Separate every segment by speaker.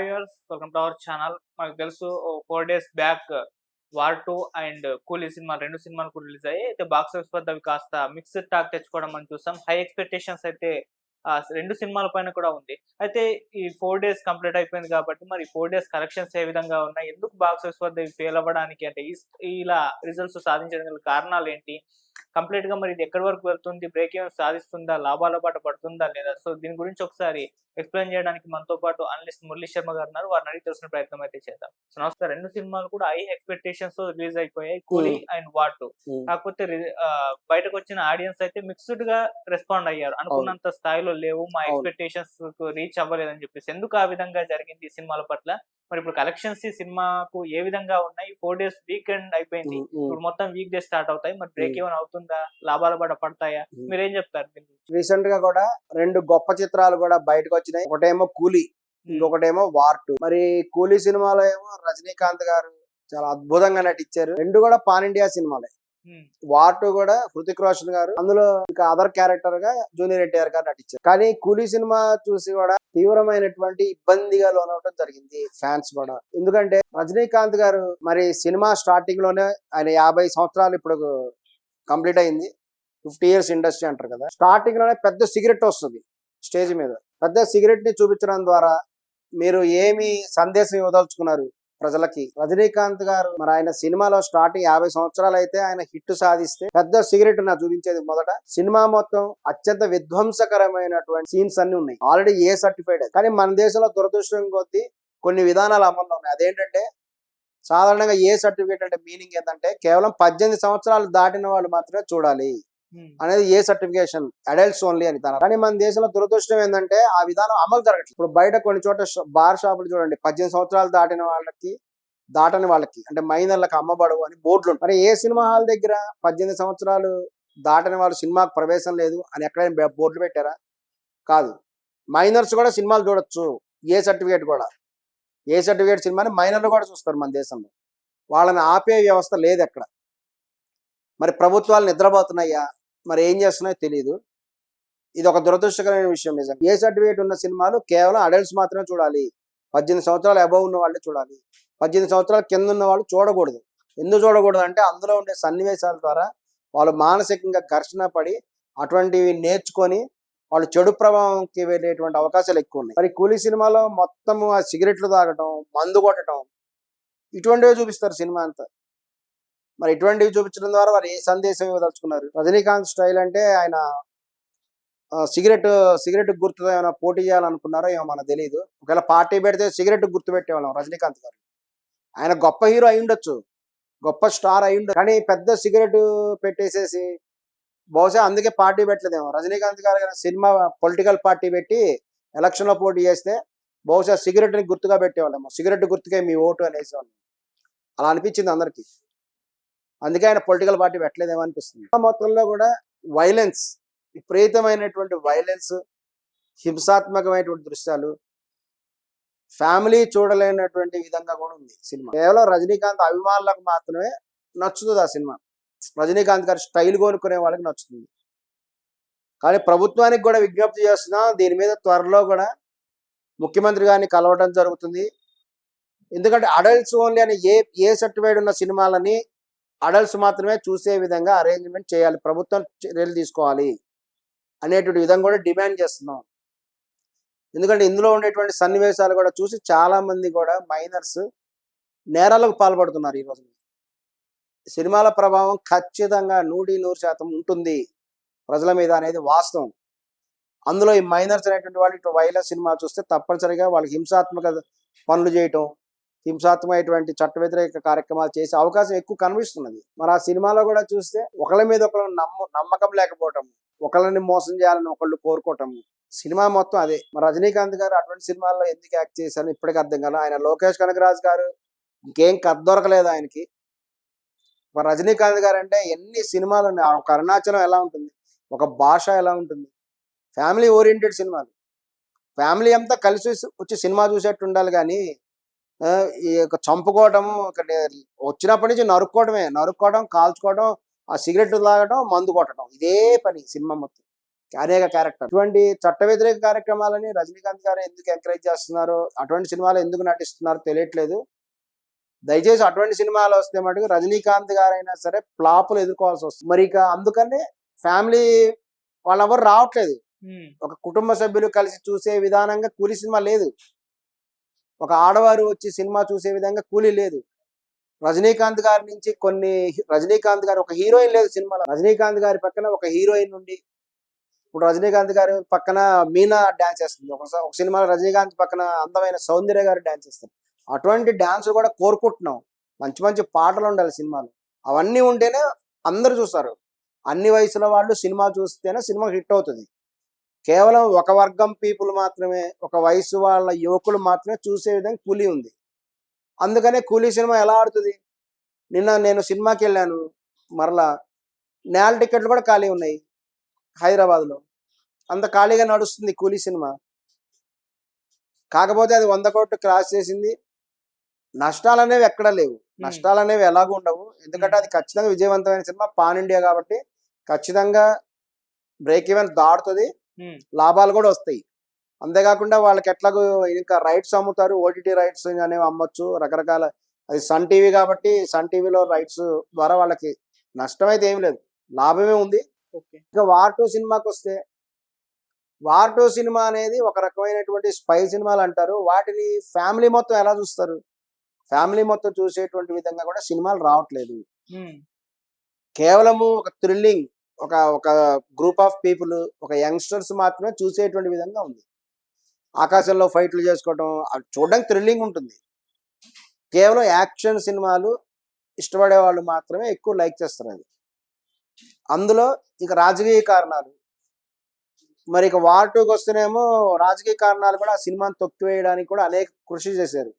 Speaker 1: Viewers welcome to our channel మనకు తెలుసు four days back War two and Coolie cinema రెండు సినిమాలు కూడా రిలీజ్ అయ్యాయి. అయితే బాక్స్ ఆఫీస్ వద్ద అవి కాస్త మిక్స్డ్ టాక్ తెచ్చుకోవడం మనం చూసాం. హై ఎక్స్పెక్టేషన్స్ అయితే రెండు సినిమాల పైన కూడా ఉంది. అయితే ఈ ఫోర్ డేస్ కంప్లీట్ అయిపోయింది కాబట్టి మరి ఫోర్ డేస్ కలెక్షన్స్ ఏ విధంగా ఉన్నాయి? ఎందుకు బాక్స్ ఆఫీస్ వద్ద ఫెయిల్ అవ్వడానికి? అంటే ఈ- ఇలా రిజల్ట్స్ సాధించడానికి కారణాలు ఏంటి? కంప్లీట్గా మరి ఇది ఎక్కడి వరకు వెళ్తుంది? బ్రేక్ ఏమైనా సాధిస్తుందా? లాభాల పాట పడుతుందా లేదా? సో దీని గురించి ఒకసారి ఎక్స్ప్లెయిన్ చేయడానికి మనతో పాటు అనలిస్ట్ మురళీ శర్మ గారు ఉన్నారు. వారిని అడిగి తెలిసిన ప్రయత్నం అయితే చేద్దాం. సో నమస్కారం. రెండు సినిమాలు కూడా హై ఎక్స్పెక్టేషన్స్తో రిలీజ్ అయిపోయాయి. కూలీ అండ్ వార్ టూ కాకపోతే బయటకు వచ్చిన ఆడియన్స్ అయితే మిక్స్డ్గా రెస్పాండ్ అయ్యారు. అనుకున్నంత స్థాయిలో లేవు. మా. ఎక్స్పెక్టేషన్స్ రీచ్ అవ్వలేదని చెప్పేసి. ఎందుకు ఆ విధంగా జరిగింది ఈ సినిమాల పట్ల? మరి ఇప్పుడు కలెక్షన్స్ ఈ సినిమాకు ఏ విధంగా ఉన్నాయి? ఫోర్ డేస్ వీకెండ్ అయిపోయింది. ఇప్పుడు మొత్తం వీక్ డేస్ స్టార్ట్ అవుతాయి. మరి బ్రేక్ ఏమైనా అవుతుందా? లాభాల పడ పడతాయా. మీరేం చెప్తారు?
Speaker 2: రీసెంట్గా కూడా రెండు గొప్ప చిత్రాలు కూడా బయటకు వచ్చినాయి. ఒకటేమో కూలీ ఇంకొకటేమో వార్ టూ. మరి కూలీ సినిమాలో ఏమో రజనీకాంత్ గారు చాలా అద్భుతంగా నటించారు. రెండు కూడా పాన్ ఇండియా సినిమాలే. వార్ టూ కూడా హృతిక్ రోషన్ గారు. అందులో ఇంకా అదర్ క్యారెక్టర్గా జూనియర్ ఎన్టీఆర్ గారు నటించారు. కానీ కూలీ సినిమా చూసి కూడా తీవ్రమైనటువంటి ఇబ్బందిగా లోనవడం జరిగింది ఫ్యాన్స్ కూడా. ఎందుకంటే రజనీకాంత్ గారు మరి సినిమా స్టార్టింగ్లోనే ఆయన యాభై సంవత్సరాలు ఇప్పుడు కంప్లీట్ అయింది. ఫిఫ్టీ ఇయర్స్ ఇండస్ట్రీ అంటారు కదా. స్టార్టింగ్లోనే పెద్ద సిగరెట్ వస్తుంది స్టేజ్ మీద. పెద్ద సిగరెట్ని చూపించడం ద్వారా మీరు ఏమి సందేశం ఇవ్వదలుచుకున్నారు? ప్రజలకి. రజనీకాంత్ గారు మరి ఆయన సినిమాలో స్టార్టింగ్ యాభై సంవత్సరాలు అయితే ఆయన హిట్ సాధిస్తే పెద్ద సిగరెట్ నా చూపించేది మొదట. సినిమా మొత్తం అత్యంత విధ్వంసకరమైనటువంటి సీన్స్ అన్ని ఉన్నాయి. Already A certified? కానీ మన దేశంలో దురదృష్టం కొద్దీ కొన్ని విధానాలు అమల్లో ఉన్నాయి. అదేంటంటే సాధారణంగా ఏ సర్టిఫికేట్ అంటే మీనింగ్ ఏంటంటే కేవలం పద్దెనిమిది సంవత్సరాలు దాటిన వాళ్ళు మాత్రమే చూడాలి. అనేది ఏ సర్టిఫికేషన్? అడల్ట్స్ ఓన్లీ అని తన కానీ మన దేశంలో దురదృష్టం ఏంటంటే ఆ విధానం అమలు జరగట్లేదు. ఇప్పుడు బయట కొన్ని చోట్ల బార్ షాపులు చూడండి పద్దెనిమిది సంవత్సరాలు దాటిన వాళ్ళకి దాటని వాళ్ళకి అంటే మైనర్లకు అమ్మబడవు అని బోర్డులు మరి ఏ సినిమా హాల్ దగ్గర పద్దెనిమిది సంవత్సరాలు దాటని వాళ్ళు సినిమాకు ప్రవేశం లేదు అని ఎక్కడైనా బోర్డులు పెట్టారా? కాదు. మైనర్స్ కూడా సినిమాలు చూడొచ్చు. ఏ సర్టిఫికేట్ కూడా. ఏ సర్టిఫికేట్ సినిమాని మైనర్లు కూడా చూస్తారు మన దేశంలో. వాళ్ళని ఆపే వ్యవస్థ లేదు ఎక్కడ మరి ప్రభుత్వాలు నిద్రపోతున్నాయా? మరి ఏం చేస్తున్నాయో తెలియదు ఇది ఒక దురదృష్టకరమైన విషయం నిజం ఏ సర్టిఫికేట్ ఉన్న సినిమాలు కేవలం అడల్ట్స్ మాత్రమే చూడాలి. పద్దెనిమిది సంవత్సరాలు అబవ్ ఉన్న వాళ్ళే చూడాలి. పద్దెనిమిది సంవత్సరాల కింద ఉన్న వాళ్ళు చూడకూడదు. ఎందుకు చూడకూడదు అంటే అందులో ఉండే సన్నివేశాల ద్వారా వాళ్ళు మానసికంగా ఘర్షణ పడి అటువంటివి నేర్చుకొని వాళ్ళు చెడు ప్రభావంకి వెళ్ళేటువంటి అవకాశాలు ఎక్కువ ఉన్నాయి. మరి కూలీ సినిమాలో మొత్తం ఆ సిగరెట్లు తాగటం మందు కొట్టడం ఇటువంటివే చూపిస్తారు సినిమా అంతా. మరి ఇటువంటివి చూపించడం ద్వారా వారు ఏ సందేశం ఇవ్వదలుచుకున్నారు? రజనీకాంత్ స్టైల్ అంటే ఆయన సిగరెట్ సిగరెట్ గుర్తుతో ఏమైనా పోటీ చేయాలనుకున్నారో ఏమో మనకు తెలియదు ఒకవేళ పార్టీ పెడితే సిగరెట్ గుర్తు పెట్టేవాళ్ళం రజనీకాంత్ గారు. ఆయన గొప్ప హీరో అయి ఉండొచ్చు. గొప్ప స్టార్ అయి ఉండొచ్చు. కానీ పెద్ద సిగరెట్ పెట్టేసేసి బహుశా అందుకే పార్టీ పెట్టలేదేమో. రజనీకాంత్ గారు సినిమా పొలిటికల్ పార్టీ పెట్టి ఎలక్షన్లో పోటీ చేస్తే బహుశా సిగరెట్ని గుర్తుగా పెట్టేవాళ్ళేమో. సిగరెట్ గుర్తుకే మీ ఓటు అనేసి అలా అనిపించింది అందరికి. అందుకే ఆయన పొలిటికల్ పార్టీ పెట్టలేదేమో అనిపిస్తుంది. మొత్తంలో కూడా వైలెన్స్ విపరీతమైనటువంటి వైలెన్స్ హింసాత్మకమైనటువంటి దృశ్యాలు ఫ్యామిలీ చూడలేనటువంటి విధంగా కూడా ఉంది సినిమా. కేవలం రజనీకాంత్ అభిమానులకు మాత్రమే నచ్చుతుంది ఆ సినిమా. రజనీకాంత్ గారి స్టైల్ కోనుకునే వాళ్ళకి నచ్చుతుంది. కానీ ప్రభుత్వానికి కూడా విజ్ఞప్తి చేస్తున్నాం దీని మీద త్వరలో కూడా ముఖ్యమంత్రి గారిని కలవడం జరుగుతుంది. ఎందుకంటే అడల్ట్స్ ఓన్లీ అని ఏ ఏ సర్టిఫైడ్ ఉన్న సినిమాలని అడల్ట్స్ మాత్రమే చూసే విధంగా అరేంజ్మెంట్ చేయాలి. ప్రభుత్వం చర్యలు తీసుకోవాలి అనేటువంటి విధంగా కూడా డిమాండ్ చేస్తున్నాం. ఎందుకంటే ఇందులో ఉండేటువంటి సన్నివేశాలు కూడా చూసి చాలామంది కూడా మైనర్స్ నేరాలకు పాల్పడుతున్నారు ఈరోజు సినిమాల ప్రభావం ఖచ్చితంగా నూటి నూరు శాతం ఉంటుంది. ప్రజల మీద అనేది వాస్తవం. అందులో ఈ మైనర్స్ అనేటువంటి వాళ్ళు ఇటు వైలెన్స్ సినిమా చూస్తే తప్పనిసరిగా వాళ్ళకి హింసాత్మక పనులు చేయటం హింసాత్మకమైనటువంటి చట్ట వ్యతిరేక కార్యక్రమాలు చేసే అవకాశం ఎక్కువ కనిపిస్తున్నది. మరి ఆ సినిమాలో కూడా చూస్తే ఒకళ్ళ మీద ఒకళ్ళు నమ్మ నమ్మకం లేకపోవటం ఒకళ్ళని మోసం చేయాలని ఒకళ్ళు కోరుకోవటం సినిమా మొత్తం అదే. మరి రజనీకాంత్ గారు అటువంటి సినిమాల్లో ఎందుకు యాక్ట్ చేశారని ఇప్పటికీ అర్థం కాదు ఆయన లోకేష్ కనకరాజ్ గారు ఇంకేం కథ దొరకలేదు ఆయనకి. మరి రజనీకాంత్ గారు అంటే ఎన్ని సినిమాలు ఉన్నాయి? ఒక అరుణాచలం ఎలా ఉంటుంది? ఒక భాష ఎలా ఉంటుంది? ఫ్యామిలీ ఓరియంటెడ్ సినిమాలు. ఫ్యామిలీ అంతా కలిసి వచ్చి సినిమా చూసేట్టు ఉండాలి కానీ ఈ యొక్క చంపుకోవటం వచ్చినప్పటి నుంచి నరుక్కోవడమే నరుక్కోవడం కాల్చుకోవడం ఆ సిగరెట్ తాగడం మందు కొట్టడం ఇదే పని సినిమా మొత్తం. అనేక క్యారెక్టర్ అటువంటి చట్ట వ్యతిరేక కార్యక్రమాలని రజనీకాంత్ గారు ఎందుకు ఎంకరేజ్ చేస్తున్నారు? అటువంటి సినిమాలు ఎందుకు నటిస్తున్నారు తెలియట్లేదు. దయచేసి అటువంటి సినిమాలు వస్తే మటుకు రజనీకాంత్ గారైనా సరే ఫ్లాపులు ఎదుర్కోవాల్సి వస్తుంది. మరి ఇక అందుకని ఫ్యామిలీ వాళ్ళెవరు రావట్లేదు. ఒక కుటుంబ సభ్యులు కలిసి చూసే విధానంగా కూలీ సినిమా లేదు. ఒక ఆడవారు వచ్చి సినిమా చూసే విధంగా కూలీ లేదు. రజనీకాంత్ గారి నుంచి కొన్ని రజనీకాంత్ గారు ఒక హీరోయిన్ లేదు సినిమాలో. రజనీకాంత్ గారి పక్కన ఒక హీరోయిన్ ఉండి ఇప్పుడు రజనీకాంత్ గారి పక్కన మీనా డాన్స్ చేస్తుంది. ఒక సినిమాలో రజనీకాంత్ పక్కన అందమైన సౌందర్య గారు డాన్స్ చేస్తారు. అటువంటి డాన్స్ కూడా కోరుకుంటున్నాం. మంచి మంచి పాటలు ఉండాలి సినిమాలు. అవన్నీ ఉంటేనే అందరూ చూస్తారు. అన్ని వయసుల వాళ్ళు సినిమా చూస్తేనే సినిమా హిట్ అవుతుంది. కేవలం ఒక వర్గం పీపుల్ మాత్రమే ఒక వయసు వాళ్ళ యువకులు మాత్రమే చూసే విధంగా కూలీ ఉంది. అందుకనే కూలీ సినిమా ఎలా ఆడుతుంది? నిన్న నేను సినిమాకి వెళ్ళాను మరలా నేల టికెట్లు కూడా ఖాళీ ఉన్నాయి హైదరాబాద్లో. అంత ఖాళీగా నడుస్తుంది కూలీ సినిమా. కాకపోతే అది వంద కోట్లు క్రాస్ చేసింది. నష్టాలు అనేవి ఎక్కడ లేవు. నష్టాలు అనేవి ఎలాగూ ఉండవు. ఎందుకంటే అది ఖచ్చితంగా విజయవంతమైన సినిమా పాన్ ఇండియా కాబట్టి ఖచ్చితంగా బ్రేక్ ఈవెన్ దాటుతుంది.
Speaker 1: ఉమ్,
Speaker 2: లాభాలు కూడా వస్తాయి. అంతేకాకుండా వాళ్ళకి ఎట్లాగో ఇంకా రైట్స్ అమ్ముతారు. ఓటీటీ రైట్స్ అనేవి అమ్మొచ్చు. రకరకాల అది సన్ టీవీ కాబట్టి సన్ టీవీలో రైట్స్ ద్వారా వాళ్ళకి నష్టం అయితే ఏం లేదు. లాభమే ఉంది. ఇంకా వార్ టూ సినిమాకి వస్తే వార్ టూ సినిమా అనేది ఒక రకమైనటువంటి స్పై సినిమాలు అంటారు. వాటిని ఫ్యామిలీ మొత్తం ఎలా చూస్తారు? ఫ్యామిలీ మొత్తం చూసేటువంటి విధంగా కూడా సినిమాలు రావట్లేదు. కేవలము ఒక థ్రిల్లింగ్ ఒక ఒక గ్రూప్ ఆఫ్ పీపుల్ ఒక యంగ్స్టర్స్ మాత్రమే చూసేటువంటి విధంగా ఉంది. ఆకాశంలో ఫైట్లు చేసుకోవడం చూడడానికి థ్రిల్లింగ్ ఉంటుంది. కేవలం యాక్షన్ సినిమాలు ఇష్టపడే వాళ్ళు మాత్రమే ఎక్కువ లైక్ చేస్తారు అది అందులో ఇక రాజకీయ కారణాలు. మరి ఇక వార్ టూకి వస్తేనేమో రాజకీయ కారణాలు కూడా ఆ సినిమాని తొక్కివేయడానికి కూడా అనేక కృషి చేశారు.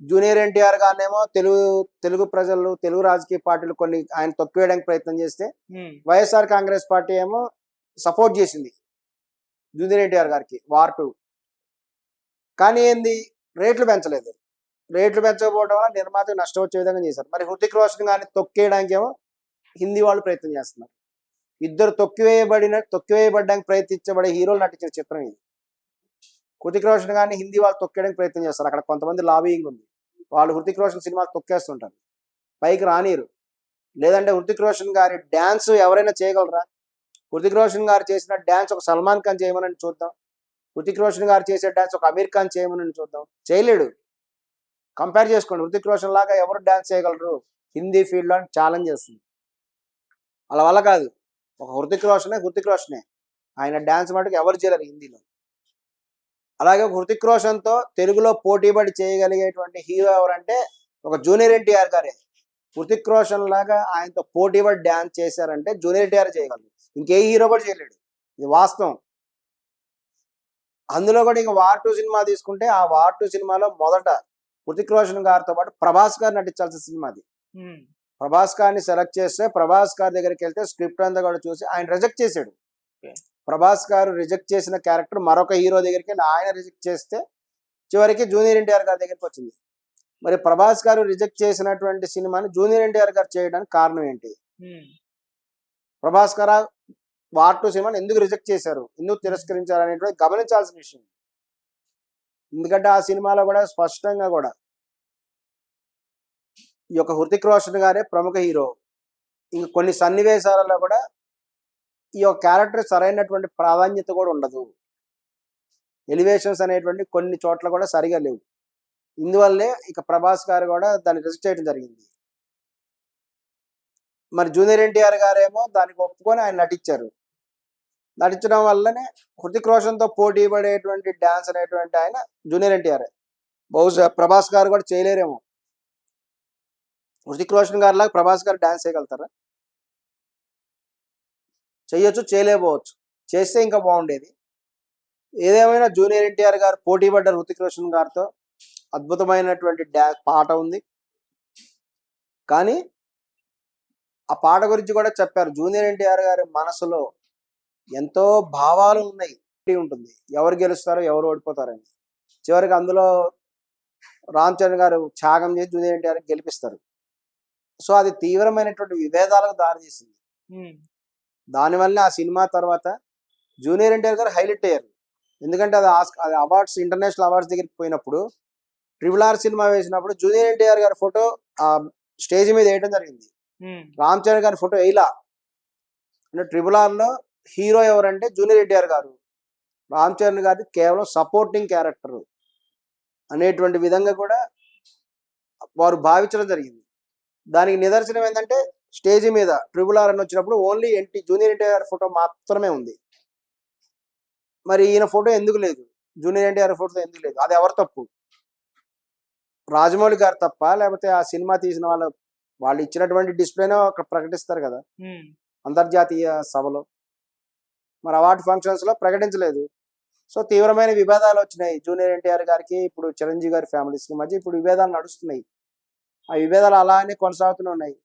Speaker 2: జూనియర్ ఎన్టీఆర్ గారినేమో తెలుగు తెలుగు ప్రజలు తెలుగు రాజకీయ పార్టీలు కొన్ని ఆయన తొక్కివేయడానికి ప్రయత్నం చేస్తే వైఎస్ఆర్ కాంగ్రెస్ పార్టీ ఏమో సపోర్ట్ చేసింది జూనియర్ ఎన్టీఆర్ గారికి వార్ టూ కానీ ఏంది? రేట్లు పెంచలేదు. రేట్లు పెంచకపోవడం వల్ల నిర్మాతకు నష్టం వచ్చే విధంగా చేశారు. మరి హృతిక్ రోషన్ గారిని తొక్కేయడానికి ఏమో హిందీ వాళ్ళు ప్రయత్నం చేస్తున్నారు. ఇద్దరు తొక్కివేయబడిన తొక్కివేయబడడానికి ప్రయత్నించబడే హీరోలు నటించిన చిత్రం ఇది. హృతిక్ రోషన్ గారిని హిందీ వాళ్ళు తొక్కేయడానికి ప్రయత్నం చేస్తారు. అక్కడ కొంతమంది లాబియింగ్ ఉంది. వాళ్ళు హృతిక్ రోషన్ సినిమా తొక్కేస్తుంటారు. పైకి రానిరు. లేదంటే హృతిక్ రోషన్ గారి డ్యాన్స్ ఎవరైనా చేయగలరా? హృతిక్ రోషన్ గారు చేసిన డ్యాన్స్ ఒక సల్మాన్ ఖాన్ చేయమని చూద్దాం. హృతిక్ రోషన్ గారు చేసే డ్యాన్స్ ఒక అమీర్ ఖాన్ చేయమని చూద్దాం. చేయలేడు. కంపేర్ చేసుకోండి. హృతిక్ రోషన్ లాగా ఎవరు డ్యాన్స్ చేయగలరు? హిందీ ఫీల్డ్లో ఛాలెంజ్ చేస్తుంది. అలా వల్ల కాదు. ఒక హృతిక్ రోషనే హృతిక్ రోషనే. ఆయన డ్యాన్స్ మటుకు ఎవరు చేయలేరు హిందీలో. అలాగే హృతిక్ రోషన్తో తెలుగులో పోటీపడి చేయగలిగేటువంటి హీరో ఎవరంటే ఒక జూనియర్ ఎన్టీఆర్ గారే. హృతిక్ రోషన్ లాగా ఆయనతో పోటీపడి డ్యాన్స్ చేశారంటే జూనియర్ ఎన్టీఆర్ చేయగలరు ఇంకే హీరో కూడా చేయలేడు. ఇది వాస్తవం. అందులో కూడా ఇంకా వార్ టూ సినిమా తీసుకుంటే ఆ వార్ టూ సినిమాలో మొదట హృతిక్ రోషన్ గారితో పాటు ప్రభాస్ గారు నటించాల్సిన సినిమా అది. ప్రభాస్ గారిని సెలెక్ట్ చేస్తే ప్రభాస్ గారి దగ్గరికి వెళ్తే స్క్రిప్ట్ అంతా కూడా చూసి ఆయన రిజెక్ట్ చేశాడు. ప్రభాస్ గారు రిజెక్ట్ చేసిన క్యారెక్టర్ మరొక హీరో దగ్గరికి ఆయన రిజెక్ట్ చేస్తే చివరికి జూనియర్ ఎన్టీఆర్ గారి దగ్గరికి వచ్చింది. మరి ప్రభాస్ గారు రిజెక్ట్ చేసినటువంటి సినిమాని జూనియర్ ఎన్టీఆర్ గారు చేయడానికి కారణం ఏంటి? ప్రభాస్ గారు వార్ టూ సినిమాని ఎందుకు రిజెక్ట్ చేశారు? ఎందుకు తిరస్కరించారు అనేటువంటి గమనించాల్సిన విషయం. ఎందుకంటే ఆ సినిమాలో కూడా స్పష్టంగా కూడా ఈ యొక్క హృతిక్ రోషన్ గారే ప్రముఖ హీరో. ఇంక కొన్ని సన్నివేశాలలో కూడా ఈ యొక్క క్యారెక్టర్ సరైనటువంటి ప్రాధాన్యత కూడా ఉండదు. ఎలివేషన్స్ అనేటువంటి కొన్ని చోట్ల కూడా సరిగా లేవు. ఇందువల్లే ఇక ప్రభాస్ గారు కూడా దాన్ని రిజెక్ట్ చేయడం జరిగింది. మరి జూనియర్ ఎన్టీఆర్ గారేమో దానికి ఒప్పుకొని ఆయన నటించారు. నటించడం వల్లనే హృతిక్ రోషన్తో పోటీ పడేటువంటి డ్యాన్స్ అనేటువంటి ఆయన జూనియర్ ఎన్టీఆర్. బహుశా ప్రభాస్ గారు కూడా చేయలేరేమో. హృతిక్ రోషన్ గారి లాగా ప్రభాస్ గారు డ్యాన్స్ చేయగలుగుతారా? చేయొచ్చు చేయలేకపోవచ్చు. చేస్తే ఇంకా బాగుండేది. ఏదేమైనా జూనియర్ ఎన్టీఆర్ గారు పోటీ పడ్డ హృతిక్ రోషన్ గారితో అద్భుతమైనటువంటి డా పాట ఉంది. కానీ ఆ పాట గురించి కూడా చెప్పారు. జూనియర్ ఎన్టీఆర్ గారి మనసులో ఎంతో భావాలు ఉన్నాయి. ఉంటుంది. ఎవరు గెలుస్తారో ఎవరు ఓడిపోతారని. చివరికి అందులో రామ్ చరణ్ గారు త్యాగం చేసి జూనియర్ ఎన్టీఆర్ గెలిపిస్తారు. సో అది తీవ్రమైనటువంటి విభేదాలకు
Speaker 1: దారితీసింది.
Speaker 2: దానివల్ల ఆ సినిమా తర్వాత జూనియర్ ఎన్టీఆర్ గారు హైలైట్ అయ్యారు. ఎందుకంటే అది ఆస్క్- అది అవార్డ్స్ ఇంటర్నేషనల్ అవార్డ్స్ దగ్గరికి పోయినప్పుడు ట్రిపుల్ ఆర్ సినిమా వేసినప్పుడు జూనియర్ ఎన్టీఆర్ గారి ఫోటో ఆ స్టేజ్ మీద వేయడం జరిగింది. రామ్ చరణ్ గారి ఫోటో వేయలా అంటే ట్రిపుల్ ఆర్లో హీరో ఎవరంటే జూనియర్ ఎన్టీఆర్ గారు. రామ్ చరణ్ గారి కేవలం సపోర్టింగ్ క్యారెక్టర్ అనేటువంటి విధంగా కూడా వారు భావించడం జరిగింది. దానికి నిదర్శనం ఏంటంటే స్టేజ్ మీద ట్రిపుల్ ఆర్ అని వచ్చినప్పుడు only NT junior NTR photo మాత్రమే ఉంది. మరి ఈయన ఫోటో ఎందుకు లేదు? జూనియర్ ఎన్టీఆర్ ఫోటో ఎందుకు లేదు? అది ఎవరు తప్పు? రాజమౌళి గారు తప్ప? లేకపోతే ఆ సినిమా తీసిన వాళ్ళు వాళ్ళు ఇచ్చినటువంటి డిస్ప్లేనే అక్కడ ప్రకటిస్తారు కదా? అంతర్జాతీయ సభలో. మరి అవార్డు ఫంక్షన్స్లో ప్రకటించలేదు. సో తీవ్రమైన విభేదాలు వచ్చినాయి. జూనియర్ ఎన్టీఆర్ గారికి ఇప్పుడు చిరంజీవి గారి ఫ్యామిలీస్కి మధ్య ఇప్పుడు విభేదాలు నడుస్తున్నాయి. ఆ విభేదాలు అలానే కొనసాగుతూనే ఉన్నాయి.